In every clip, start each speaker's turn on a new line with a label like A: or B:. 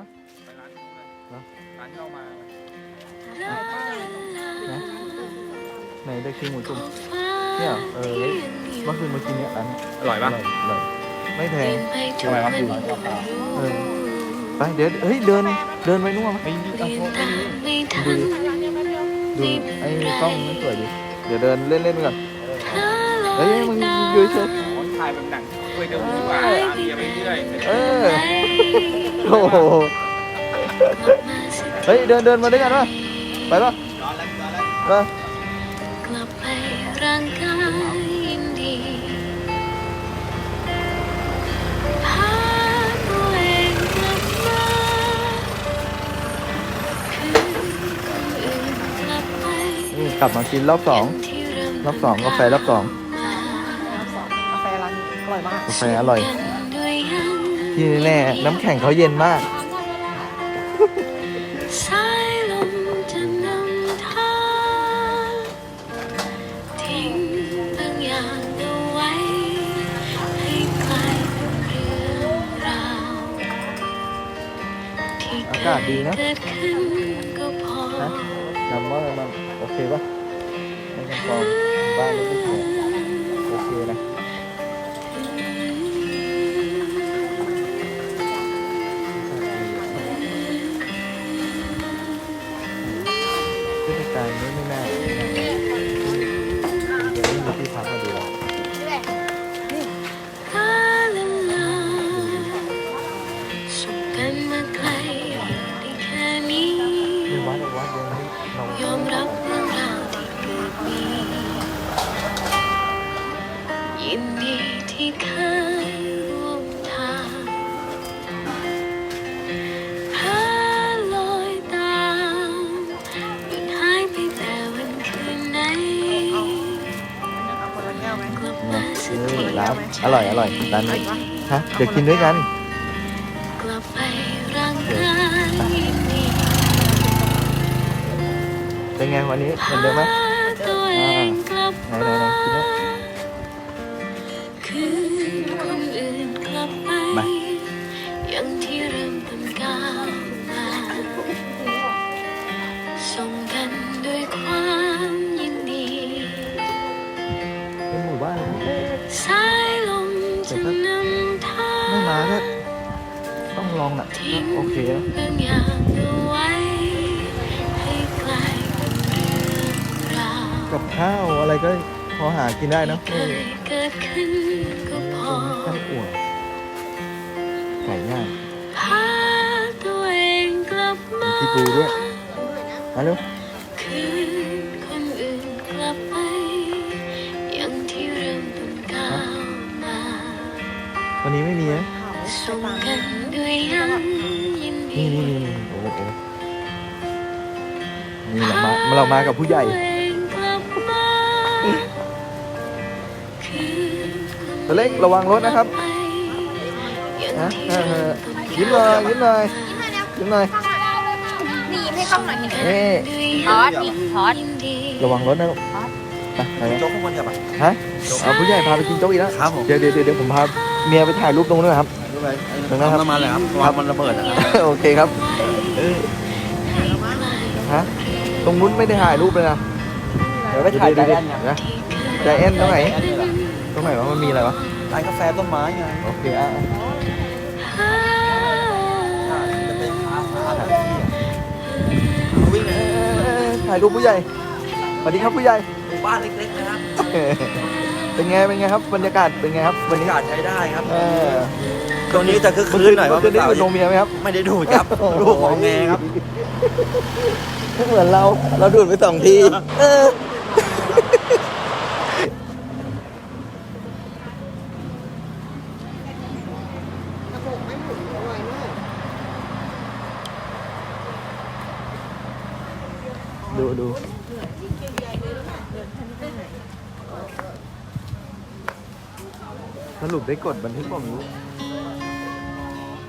A: ะ
B: ไปร้านนู้นเลย
A: เหรอ
B: ร้านที่เรามา
A: นะไหนเด็กชิงหมูจุ่มเนี่ยเออเมื่อคืนมากินเนี่ยอัน
B: อร่อยปะ
A: อร่อยไม่แพง
B: ทำไมครับอยู่
A: เออไปเดี๋ยวเฮ้ยเดินเดินไปนู่นไหม
B: ไอ้นี่เอาพวกไอ้นี่
A: ดูดิดูไอ้กล้องมันสวยดิเดี๋ยวเดินเล่นเล่นไปก่อนเฮ้ยมึงยืนเฉย
B: อ๋อถ่ายแบบหนังคุยเดิมดีกว่าตามเมียไปเรื่อย
A: เออ โอ้โหเฮ้ยเดินเดินมาด้วยกันวะไปปะ
B: ร้อนแล้วร้อนแล้ว
A: เออก
C: ลับไปร่างกายยินดีพาตัวเองกลับมาคืนคนอื่นกลับไป
A: นี่กลับมากินรอบสอง
C: ที่เริ่ม
A: รอบสองกาแฟรอบสอง
D: กาแฟร้านนี้อร่อยมาก
A: กาแฟอร่อย
C: กันด้วยยัง
A: ที่แน่ๆน้ำแข็งเขาเย็นมาก
C: สายลมจะนำทางทิ้งบางอย่างเอาไว้ ให้กลายเป็นเรื่องราวที่
A: อากาศดีนะ
C: เกิดขึ้นก็พอ
A: ฮะนำว่ามันโอเคปะไม่ต้องฟองบ้านไม่ต้องเสียโอเคนะ
C: อร่อยอ
A: ร่อยร้านนี้ฮะเดี๋ยวกินด้วยกัน
C: กลับไปร่างกายยินดี
A: เป็นไงวันนี้เหมือนเดิมไหม
C: ลอง
A: อะ
C: ทิ้ง
A: โอเคนะ
C: บางอย่างเอาไว้ให้กลายเป็นเรื่องราว
A: กับข้าวอะไรก็พอหากินได้นะ
C: เคยเกิดขึ้นก็พอ
A: ไส้อั่วไก่ย่าง
C: พาตัวเองกลับ
A: มี
C: มา
A: ที่ปูด้วยมาเร็ว
C: คืนคนอื่นกลับไปอย่างที่เริ่มต้นก้าวมา
A: วันนี้ไม่มีนะ
C: ส่งกันด้วยยังยินดี
A: นี่นี่นี่นี่โอ้โหนี่เรามาเรามากับผู้ใหญ่
C: พาตัวเองกลับมาคืนคน
A: ตัวเล็กระวังรถนะครับ
C: ไปอย่าง
A: นะ
C: ที่
A: เออเอ
C: เริ่
A: อ
C: มต้น
A: ยิ้มหน่อยยิ้มหน่อยยิ้มหน่อย
D: นี่ยิ้มให้กล้องหน่อยเห็นไหม
A: นี่
D: ทอดอีกทอด
A: ระวังรถนะลูกไปไปนะ
B: โจ๊กข้างบนกับอะ
A: ฮะเอาผู้ใหญ่พาไปกินโจ๊กอีกแล้ว
B: ครับผม
A: เดี๋ยวเดี๋ยวเดี๋ยวผมพาเมียไปถ่ายรูปตรงนู้นนะครับ
B: รู้ไหม
A: ตรงนั้นครับ
B: น้ำมันเลยครับวางมันระเบิดอะ
A: โอเคครับฮะตรงนู้นไม่ได้ถ่ายรูปเลยนะ
B: เดี๋ยวไปถ่ายใจแอน
A: นะใจแอนตรงไหนตรงไหนวะมันมีอะไรวะ
B: ร้านกาแฟต้นไม้ไง
A: โอเคอะ
B: จะเป็นอาสาสถานที่อะวิ่ง
A: เอ้ยถ่ายรูปผู้ใหญ่สวัสดีครับผู้ใหญ่
B: หมู่บ้านเล็กๆนะครับ
A: เป็นไงเป็นไงครับบรรยากาศเป็นไงครับ
B: บร
A: วัน
B: ร
A: นี้
B: ยากาศใช้ได้ครับ
A: เออ
B: ตรงนี้จะคึกคืนหน่อยว่า
A: เมื่อคืนได้
B: เสา
A: ดู
B: ร์
A: นมเมียไหมครับ
B: ไม่ได้ดูดครับลูกของแงครับ
A: ไม่เหมือนเราเราดูดไปสองทีเออดูดูสรุปได้กดบันทึกผมรู้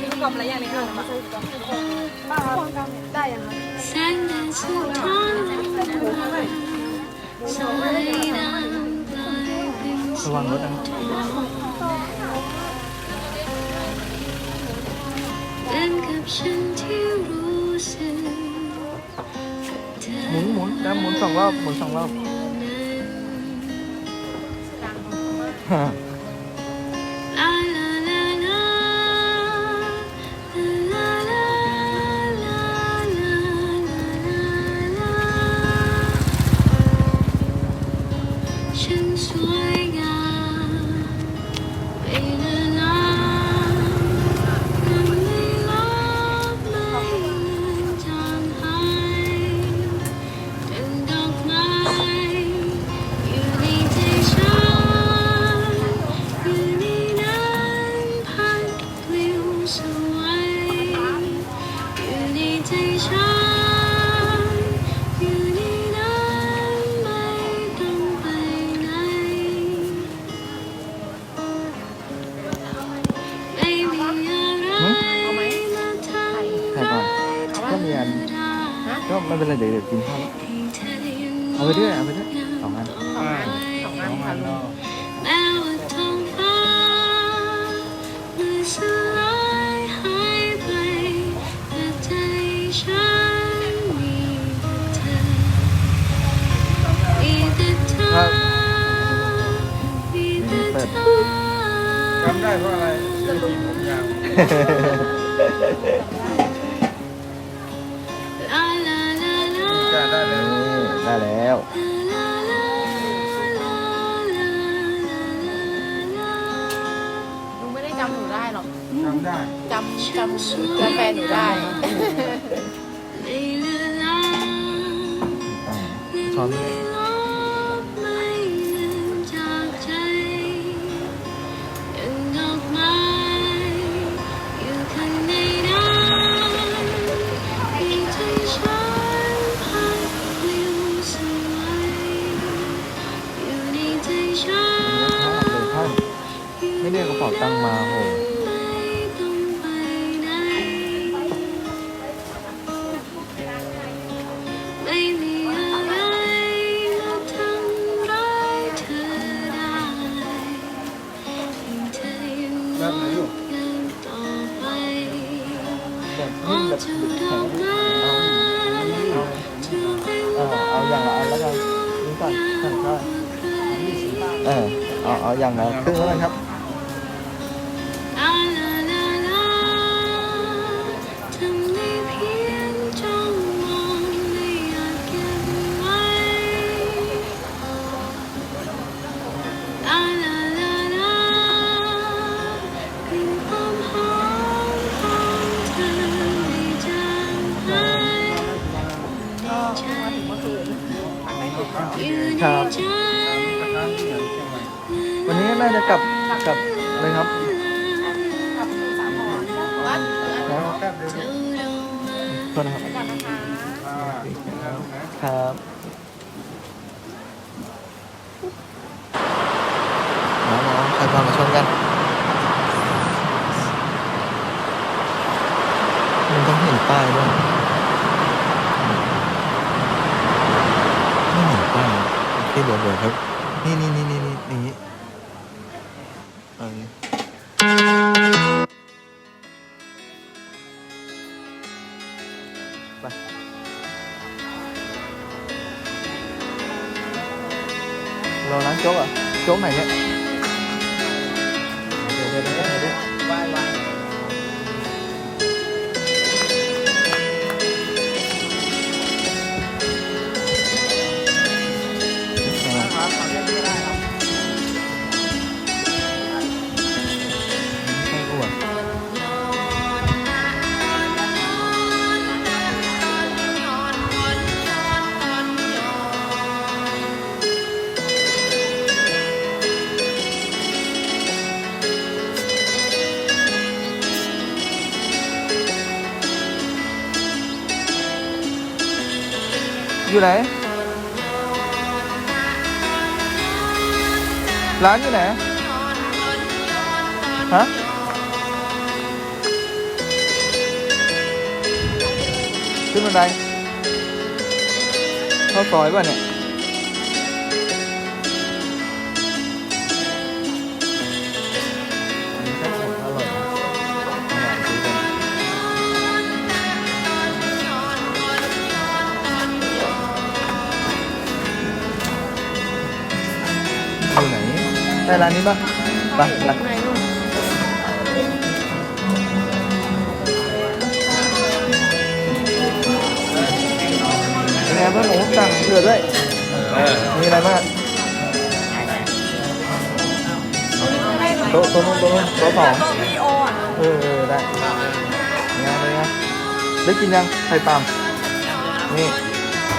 D: กิน
A: ก
C: ล่
D: อมอะไรอย่างนี้ค่ะมาซื้อกล่อมป้าได้ยังไง
C: แสงแดดสะท้อนสายน้ำกลายเป็น
A: ระวังรถนะ
C: เป็นกับฉันที่รู้สึก
A: หมุนหมุนแล้วหมุนสองรอบหมุนสองรอบ
C: patience, why? มีอันก็ไม่
A: เป็นไรเดี๋ยวเดี๋ยวกินข้าวเอาไปด้วยเอาไปด้วยสองอัน
B: สองอันพันรอบ
C: แม้ว่าท้องฟ้ามือสลายหายไปแต่ใจฉันมีแต่เธอมีแต่เธอมีแต่เธอ
B: จำได้เพราะอะไรที่ผมยาวำ
D: หนูได้หรอก
B: ทำได้
D: จำจำจำแฟนหนูได้
C: ไม่ได้ก
A: ระเป๋าตังมา
C: อย่า
A: งละ
C: ครึ่
A: งแล้วครับ
C: ค
A: รับ
B: นนี้
A: น่าจะกลับกลับเลยครับ
D: วัด
A: แป๊
B: บเดียว
C: เจ้าม้
A: โทษนะครับ
D: ค
B: รับ
A: น้องๆใครพามาชนกันมันต้องเห็นป้ายด้วยไม่เห็นป้ายที่เดี๋ยวเดี๋ยวครับ นี่นี่นี่นี่นี่นี้ ừ. Rồi lắng chốt à? Chốt này nhé. như này lá như này hả? Tiếp lên đây. Nó còi bạn này ได้ร้านนี้ป่ะไปไป
D: ไหนนู่น
A: เป็นไงเพื่อนหนูสั่งเผื่อด้วย
B: เออ
A: มีอะไรบ้างโต๊ะโต๊ะนู้นโต๊ะนู้นโต๊ะสอง
D: โต๊ะวิดีโออะ
A: เออเออได้งานเลยนะได้กินยังไข่ปาล์มนี่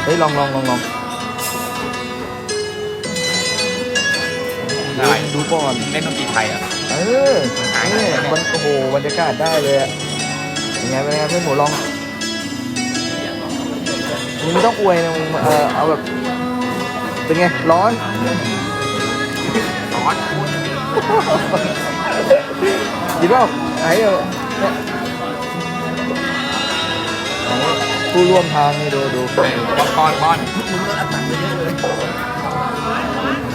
A: เฮ้ยลองลองลองลอง
B: ด้
A: ดูก่อน
B: เล่นดนตรีไทยอะ
A: เออนี่มันโอ้โหบรรยากาศได้เลยอะเป็นไงเป็นไงเพื่อนหนูลองมึงไม่ต้องอวยนะมึงเออเอาแบบเป็นไงร้อน
B: ร้อน
A: กินเปล่าไอ้เออเนี่ยอันนี้ผู้ร่วมทางนี่ดูดู
B: ป้อนป้อนป้อน
A: เอ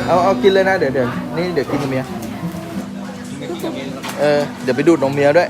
A: เอาเอากินเลยนะเดี๋ยวเดี๋ยวนี่เดี๋ยวกินกับเมีย เออ เดี๋ยวไปดูดนมเมียด้วย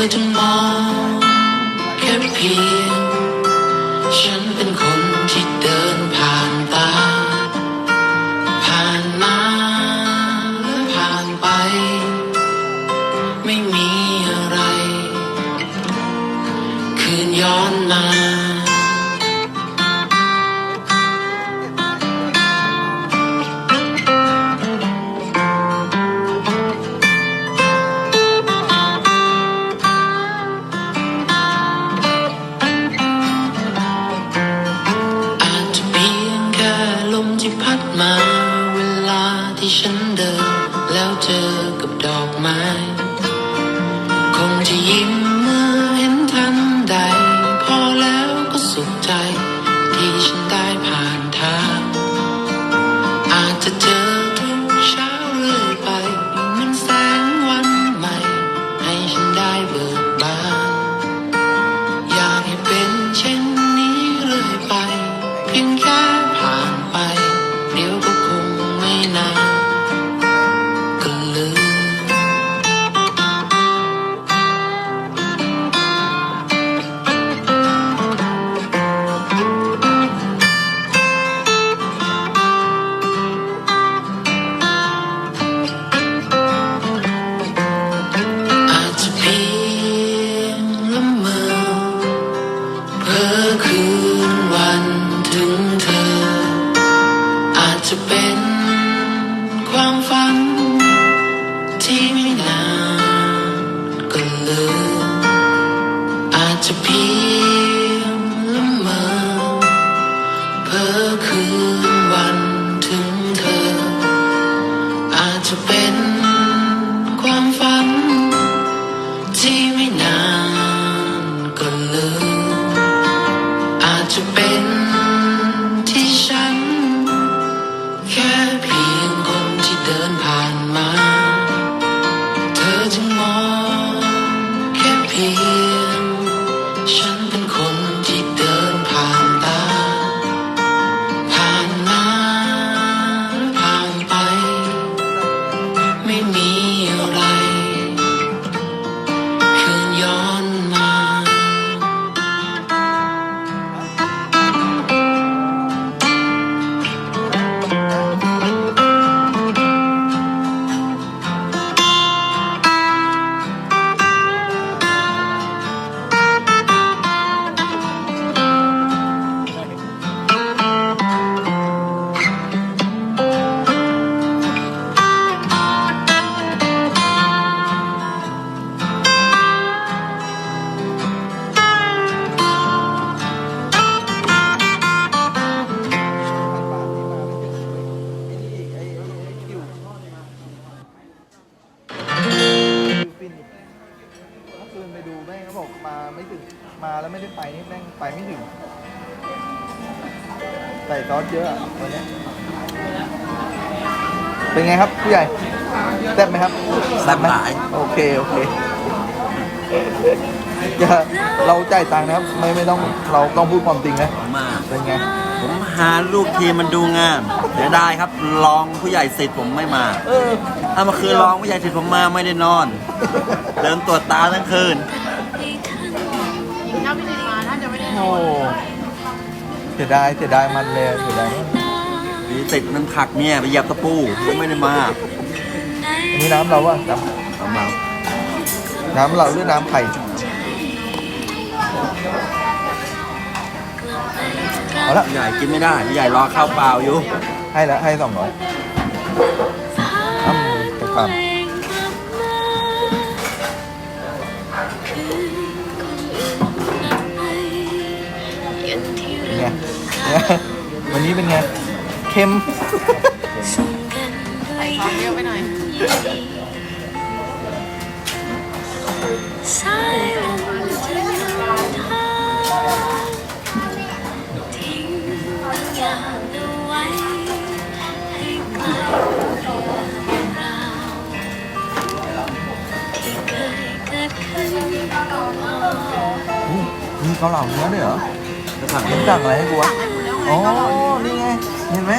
C: เธอจ อ ดูแม่งเขาบอกมา
E: ไม่ถึงมาแล้
A: วไม่ได้ไปนี่แม่งไปไม่ถึงใส่ซอสเยอะอะวันเนี้ยเป็นไงครับผู้ใหญ่แซ่บไหมครับ
B: แซ่บหลาย
A: โอเคโอเคอย่าเราจ่ายตังค์นะครับ ไม่ไม่ต้องเราต้องพูดความจริงนะ
B: ผมมา
A: เป็นไง
B: ผมหาลูกทีมมันดูงามเสียดายครับรองผู้ใหญ่สิทธิ์ผมไม่มา
A: เออ
B: ถ้ามาคืนรองผู้ใหญ่สิทธิ์ผมมาไม่ได้นอน เดินตรวจตาทั้งคืน
D: ถ้าพี่ลินมาน่าจะไม่ได้
A: โอ้เสียดายเสียดายมันเลยเสียดาย
B: มีติดมันผลักเนี่ยไปเหยียบตะปูยังไม่ได้มา
A: อันนี้น้ำเราวะน้
B: เอามาำ
A: น้ำเราหรือน้ำไข่เอาละ
B: ผู้ใหญ่กินไม่ได้ผู้ใหญ่รอข้าวเปล่าอยู่
A: ให้ละให้สองร้อยอ้ำไปฟังเป็นไวันนี้เป็นไง เค็ม
D: ใส่ซอสเยอะไปหน่อย
C: สายลมจะนำทางทิ้งบางอย่างเอาไว้ให้ไกลเรื่องราวที่เคยเกิดขึ้นก็พอ
A: อู้มีเกาเหลาเนื้อด้วยเหรอ
B: จะสั่ง
A: มึงสั่งอะไรให้กูวะ อ๋อ นี่ไง เห็นไหม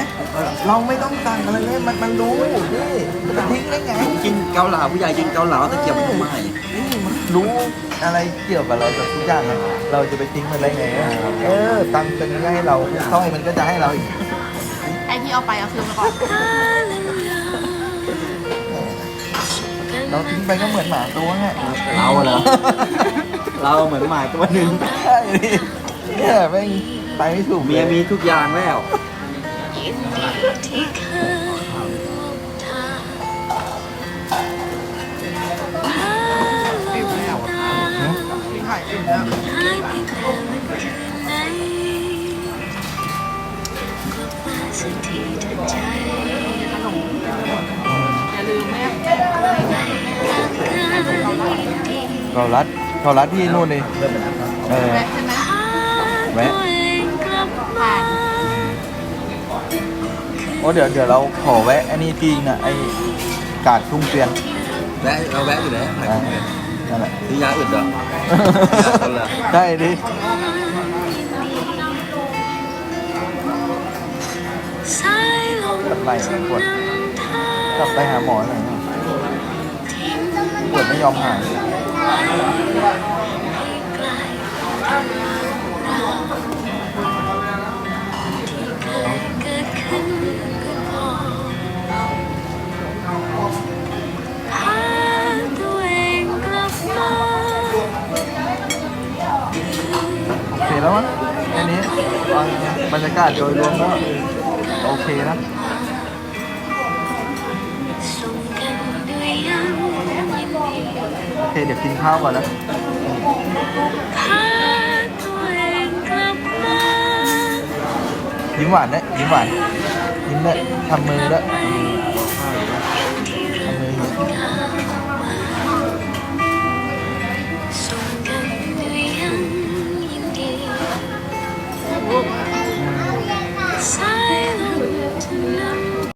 A: เราไม่ต้องสั่งอะไรเลย มันมันรู้นี่จะไปทิ้งได้ไง
B: กินเกาเหลาผู้ใหญ่กินเกาเหลาตะเกียบมันทำไม
A: นี่มันรู้อะไรเกี่ยวกับเรากับทุกอย่างอะเราจะไปทิ้งมันได้ไงอะเออ ตังค์เป็นก็ให้เราสร้อยมันก็จะให้เราอีก
D: ไอที่เอาไปเอาคืนมาก่อน
A: เราทิ้งไปก็เหมือนหมาตัวไง
B: เราเหรอ เราเหมือนหมาตัวหนึ่ง
A: ใช่ดิเนี่ยแม่ง ไปไม่ถูก
B: เมียมีทุกอย่างแล้ว
C: ยินดีที่เคยร่วมทางพาลมหนาวหายไปเป็นคืนไหนกลับมาสักทีเถอะใจ
D: อย่าลืมแม่
A: เรารัดเรารัดที่นู่นเลยเออ
D: แม่ใช่ไหม
A: แวะ โอ้เดี๋ยวเดี๋ยวเราขอแวะอันนี้จริงนะไอ้กาดทุ่งเกวียน
B: แวะเราแวะอยู่แล้วไหน
A: อ่า
B: ของเงิน
A: นั่นแหละ
B: ซื้อยาอึดเหรอ คนละ
A: ได้ดิ
C: สายลม
A: ไหล่มันปวด กลับไปหาหมอหน่อยนะปวดไม่ยอมหาย
C: เกิ
A: แล้วมั้งแค่นี้ฟังบรรยากาศโดยรวมก็โอเคนะ
C: ส่งกันด้วยยาม
A: เคเดี๋ยวกินข้าวก่อนนะ
C: หาตัวเองกลับมา
A: ยิ้มหวานนะยิ้มหวานยิ้มเลยทำมือด้วย
C: ไม่